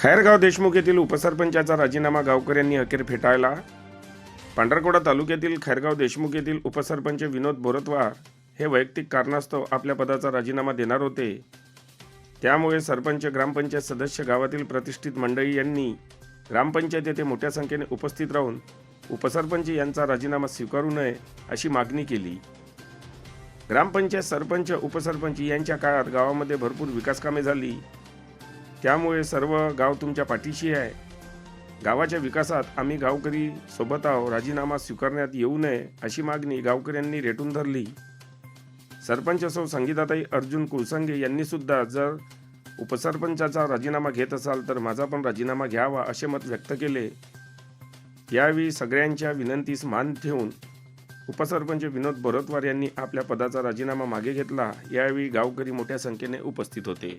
खैरगाव देशमुख येथील उपसरपंचाचा राजीनामा गावकऱ्यांनी अखेर फेटाळला. पांढरकोडा तालुक्यातील खैरगाव देशमुख येथील उपसरपंच विनोद बोरतवार हे वैयक्तिक कारणास्तव आपल्या पदाचा राजीनामा देणार होते. त्यामुळे सरपंच ग्रामपंचायत सदस्य गावातील प्रतिष्ठित मंडळी यांनी ग्रामपंचायत येथे मोठ्या संख्येने उपस्थित राहून उपसरपंच यांचा राजीनामा स्वीकारू नये अशी मागणी केली. ग्रामपंचायत सरपंच उपसरपंच यांच्या काळात गावामध्ये भरपूर विकासकामे झाली. त्यामुळे सर्व गाव तुमच्या पाठीशी आहे. गावाच्या विकासात आम्ही गावकरी सोबत आहो राजीनामा स्वीकारण्यात येऊ नये अशी मागणी गावकऱ्यांनी रेटून धरली. सरपंच सौ संगीताताई अर्जुन कुलसंगे यांनीसुद्धा जर उपसरपंचाचा राजीनामा घेत असाल तर माझा पण राजीनामा घ्यावा असे मत व्यक्त केले. यावेळी सगळ्यांच्या विनंतीस मान ठेवून उपसरपंच विनोद भरतवार यांनी आपल्या पदाचा राजीनामा मागे घेतला. यावेळी गावकरी मोठ्या संख्येने उपस्थित होते.